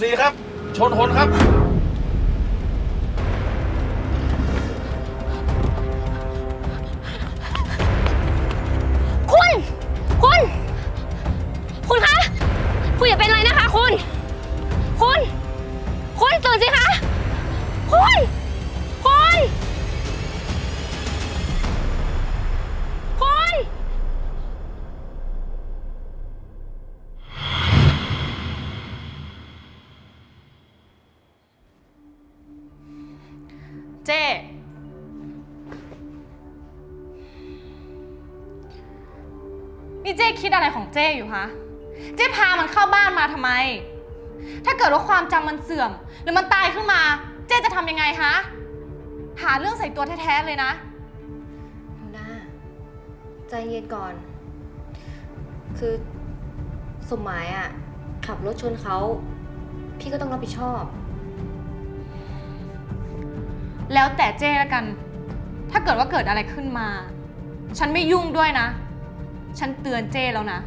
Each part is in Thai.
สี่ครับ ชนหนครับ เจ้นี่เจ้คิดอะไรของเจ้อยู่ฮะ เจ้พามันเข้าบ้านมาทำไม ถ้าเกิดว่าความจำมันเสื่อม หรือมันตายขึ้นมา เจ้จะทำยังไงฮะ หาเรื่องใส่ตัวแท้ๆเลยนะ หนูนาใจเย็นก่อน คือสมหมายอะขับรถชนเขา พี่ก็ต้องรับผิดชอบ แล้วแต่เจ้ละกัน ถ้าเกิดว่าเกิดอะไรขึ้นมา ฉันไม่ยุ่งด้วยนะ ฉันเตือนเจ้แล้วนะ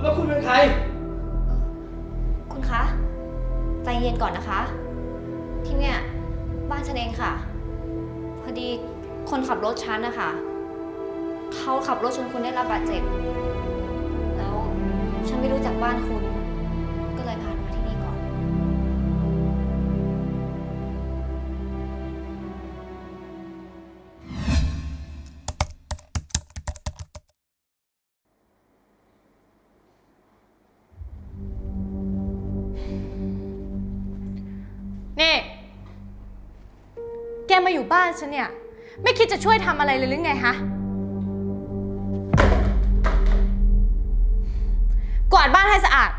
แล้วคุณเป็นใคร คุณคะ ใจเย็นก่อนนะคะ ที่เนี่ย บ้านฉันเองค่ะ พอดีคนขับรถฉันนะคะเขาขับรถชนคุณได้รับบาดเจ็บ แล้วฉันไม่รู้จักบ้านคุณ นี่ แกมาอยู่บ้านฉันเนี่ย ไม่คิดจะช่วยทำอะไรเลยหรือไงฮะ กวาดบ้านให้สะอาด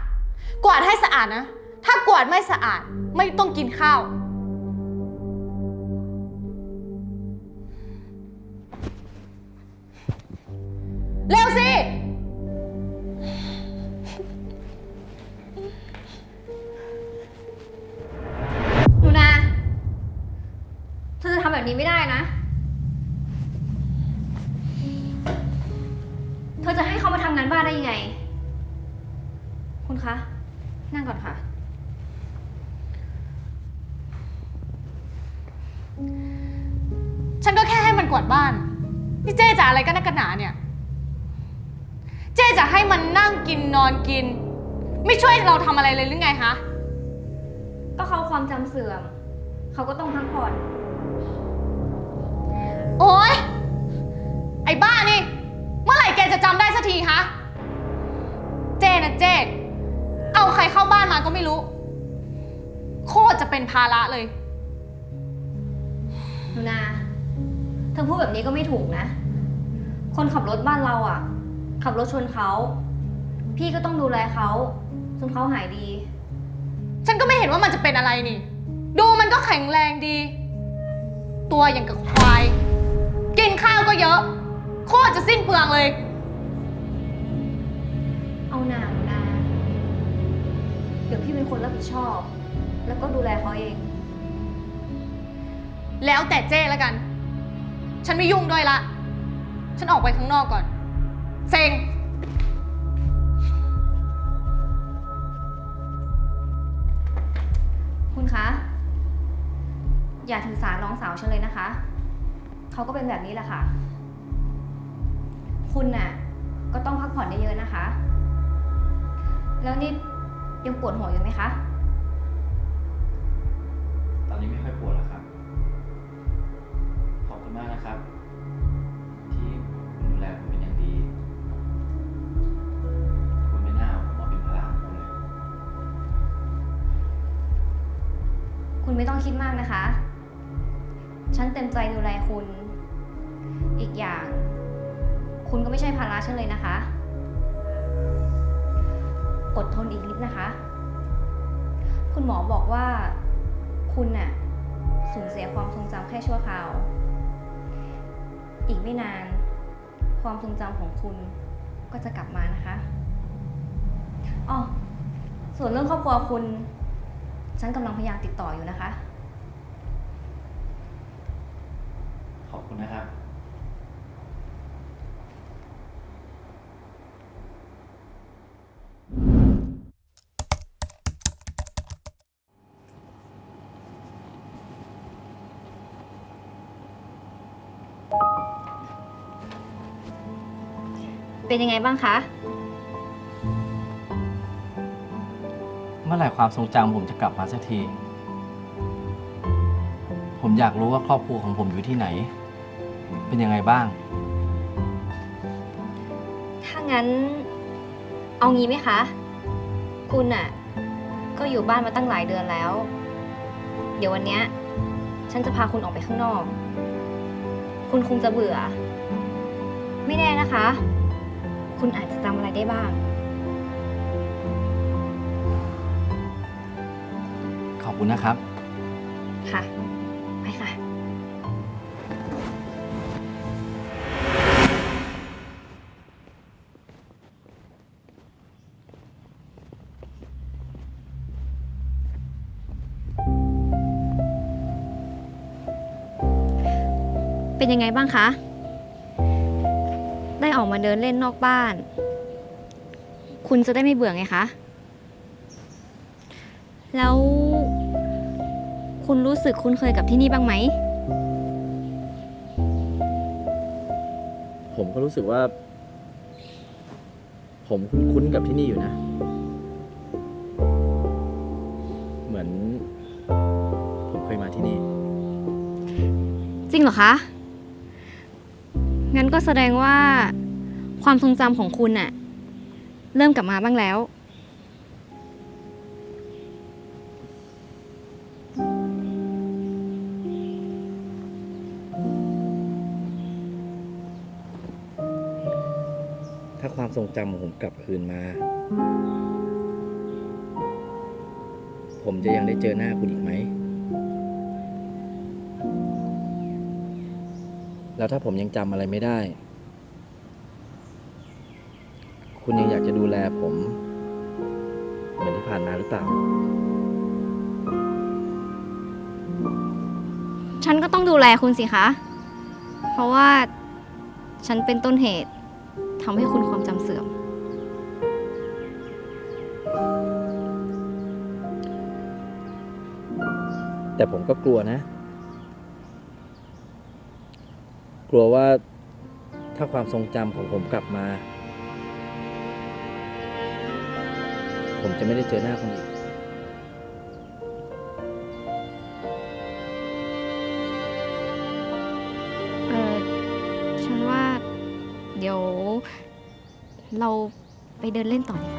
กวาดให้สะอาดนะ ถ้ากวาดไม่สะอาดไม่ต้องกินข้าว เร็วสิ นี้ไม่ได้นะ เธอจะให้เขามาทำงานบ้านได้ยังไง คุณคะ นั่งก่อนค่ะ ฉันก็แค่ให้มันกวาดบ้าน นี่เจ๊จะอะไรกันนักกันหนาเนี่ย เจ๊จะให้มันนั่งกินนอนกิน ไม่ช่วยเราทำอะไรเลยหรือไงคะ ก็เขาความจำเสื่อม เขาก็ต้องพักผ่อน โอ๊ย ไอ้บ้านี่ เมื่อไหร่แกจะจำได้สักทีคะเจ๊นะเจ๊เอาใครเข้าบ้านมาก็ไม่รู้ โคตรจะเป็นภาระเลย หนูนาเธอพูดแบบนี้ก็ไม่ถูกนะ คนขับรถบ้านเราอะ ขับรถชนเขา พี่ก็ต้องดูแลเขาจนเขาหายดี ฉันก็ไม่เห็นว่ามันจะเป็นอะไรนี่ ดูมันก็แข็งแรงดี ตัวอย่างกับควาย กินข้าวก็เยอะ โคตรจะสิ้นเปลืองเลย เอาหนาหนูนาเดี๋ยวพี่เป็นคนรับผิดชอบ แล้วก็ดูแลเขาเอง แล้วแต่เจ้แล้วกัน ฉันไม่ยุ่งด้วยละ ฉันออกไปข้างนอกก่อน เซ็ง คุณคะ อย่าถือสาน้องสาวฉันเลยนะคะ เขาก็เป็นแบบนี้แหละค่ะ คุณน่ะ ก็ต้องพักผ่อนเยอะๆนะคะ แล้วนี่ยังปวดหัวอยู่ไหมคะ ตอนนี้ไม่ค่อยปวดแล้วครับ ขอบคุณมากนะครับ ที่คุณดูแลผมเป็นอย่างดี คุณไม่น่าเอาผมมาเป็นภาระของคุณเลย คุณไม่ต้องคิดมากนะคะ ฉันเต็มใจดูแลคุณ อีกอย่าง คุณก็ไม่ใช่ภาระฉันเลยนะคะ อดทนอีกนิดนะคะ คุณหมอบอกว่าคุณน่ะสูญเสียความทรงจำแค่ชั่วคราว อีกไม่นาน ความทรงจำของคุณก็จะกลับมานะคะอ๋อส่วนเรื่องครอบครัวคุณ ฉันกำลังพยายามติดต่ออยู่นะคะ ขอบคุณนะครับ เป็นยังไงบ้างคะ เมื่อไหร่ความทรงจำผมจะกลับมาสักที ผมอยากรู้ว่าครอบครัวของผมอยู่ที่ไหน เป็นยังไงบ้าง ถ้างั้น เอางี้ไหมคะ คุณน่ะก็อยู่บ้านมาตั้งหลายเดือนแล้ว เดี๋ยววันเนี้ยฉันจะพาคุณออกไปข้างนอก คุณคงจะเบื่อ ไม่แน่นะคะ คุณอาจจะจำอะไรได้บ้าง ขอบคุณนะครับ ค่ะ ไปค่ะ เป็นยังไงบ้างคะได้ ออกมาเดินเล่นนอกบ้าน คุณจะได้ไม่เบื่อไงคะ แล้วคุณรู้สึกคุ้นเคยกับที่นี่บ้างไหม ผมก็รู้สึกว่า ผมคุ้นๆกับที่นี่อยู่นะ เหมือน ผมเคยมาที่นี่ จริงเหรอคะ งั้นก็แสดงว่า ความทรงจำของคุณน่ะเริ่มกลับมาบ้างแล้ว ถ้าความทรงจำของผมกลับคืนมา ผมจะยังได้เจอหน้าคุณอีกไหม แล้วถ้าผมยังจำอะไรไม่ได้ คุณยังอยากจะดูแลผม เหมือนที่ผ่านมาหรือเปล่า ฉันก็ต้องดูแลคุณสิคะ เพราะว่าฉันเป็นต้นเหตุทำให้คุณความจำเสื่อม แต่ผมก็กลัวนะ กลัวว่าถ้าความทรงจำของผมกลับมา ผมจะไม่ได้เจอหน้าคุณอีก เออฉันว่า เดี๋ยว เราไปเดินเล่นต่อดีกว่า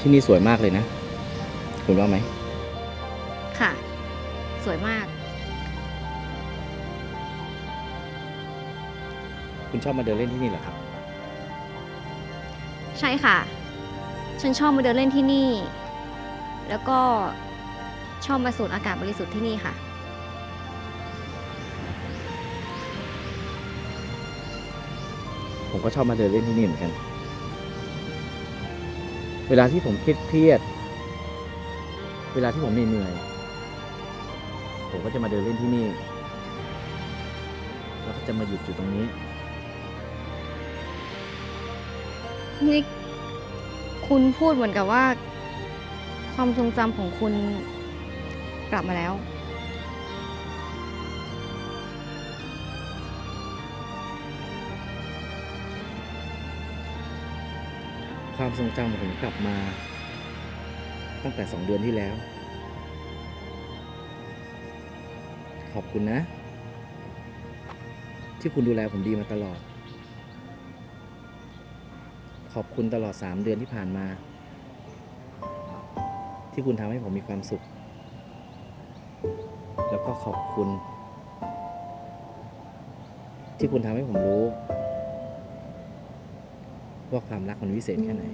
ที่นี่สวยมากเลยนะ คุณว่าไหม ค่ะ สวยมาก คุณชอบมาเดินเล่นที่นี่เหรอครับ ใช่ค่ะ ฉันชอบมาเดินเล่นที่นี่ แล้วก็ชอบมาสูดอากาศบริสุทธิ์ที่นี่ค่ะ ผมก็ชอบมาเดินเล่นที่นี่เหมือนกัน เวลาที่ผมเครียดเครียด เวลาที่ผมเหนื่อย ผมก็จะมาเดินเล่นที่นี่ แล้วก็จะมาหยุดอยู่ตรงนี้ นี่คุณพูดเหมือนกับว่า ความทรงจำของคุณกลับมาแล้ว ความทรงจำผมกลับมา ตั้งแต่สองเดือนที่แล้ว ขอบคุณนะ ที่คุณดูแลผมดีมาตลอด ขอบคุณตลอดสามเดือนที่ผ่านมา ที่คุณทำให้ผมมีความสุข แล้วก็ขอบคุณ ที่คุณทำให้ผมรู้ ว่าความรักมันวิเศษแค่ไหน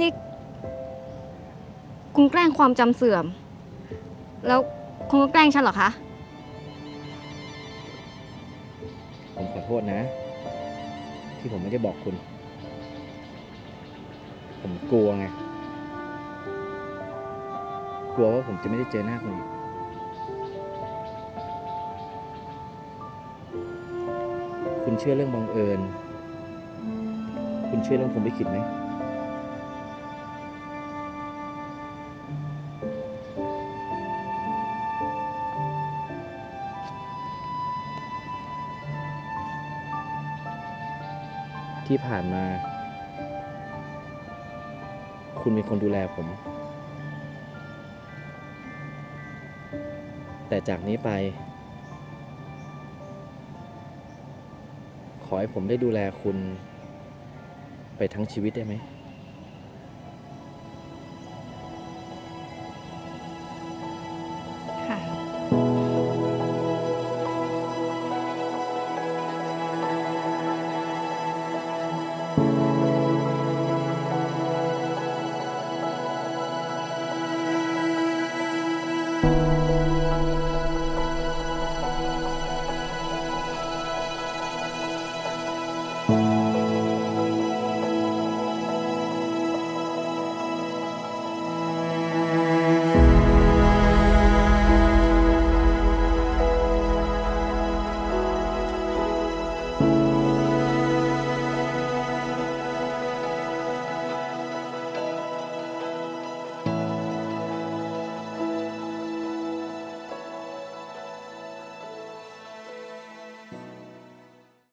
นี่คุณแกล้งความจำเสื่อม แล้วคุณก็แกล้งฉันเหรอคะ ผมขอโทษนะ ที่ผมไม่ได้บอกคุณ ผมกลัวไง กลัวว่าผมจะไม่ได้เจอหน้าคุณอีกคุณเชื่อเรื่องบังเอิญ คุณเชื่อเรื่องผมไม่คิดไหม ที่ผ่านมา คุณเป็นคนดูแลผม แต่จากนี้ไป ขอให้ผมได้ดูแลคุณ ไปทั้งชีวิตได้ไหม